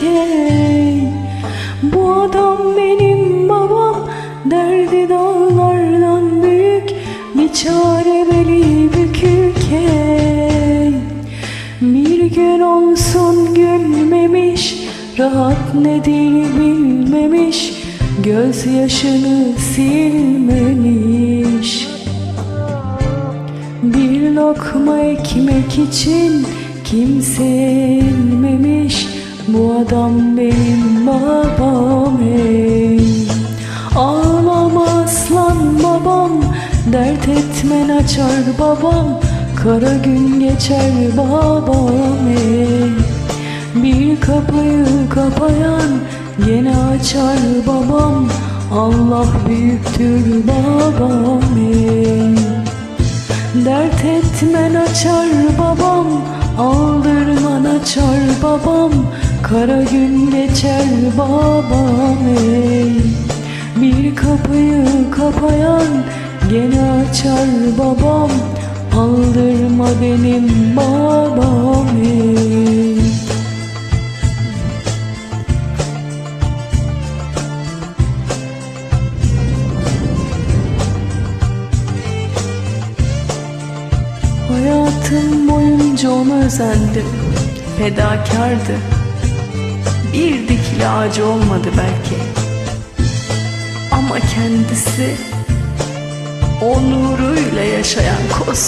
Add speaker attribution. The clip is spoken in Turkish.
Speaker 1: hey Bu adam benim babam Derdi dağlardan büyük. Bir çare beli bükük Bir gün olsun gülmemiş. Rahat nedir bilmemiş. Gözyaşını silmemiş. Bir lokma ekmek için kimse inmemiş Bu adam benim babam ey. Ağlama aslan babam Dert etmen açar babam. Kara gün geçer babam ey. Bir kapıyı kapayan Gene açar babam. Allah büyüktür babam ey. Dert etmen açar babam Kara gün geçer babam ey. Bir kapıyı kapayan Gene açar babam. Aldırma benim babam ey. Hayatım boyunca ona özendim. Fedakardı Bir dikili ağacı olmadı belki. Ama kendisi Onuruyla yaşayan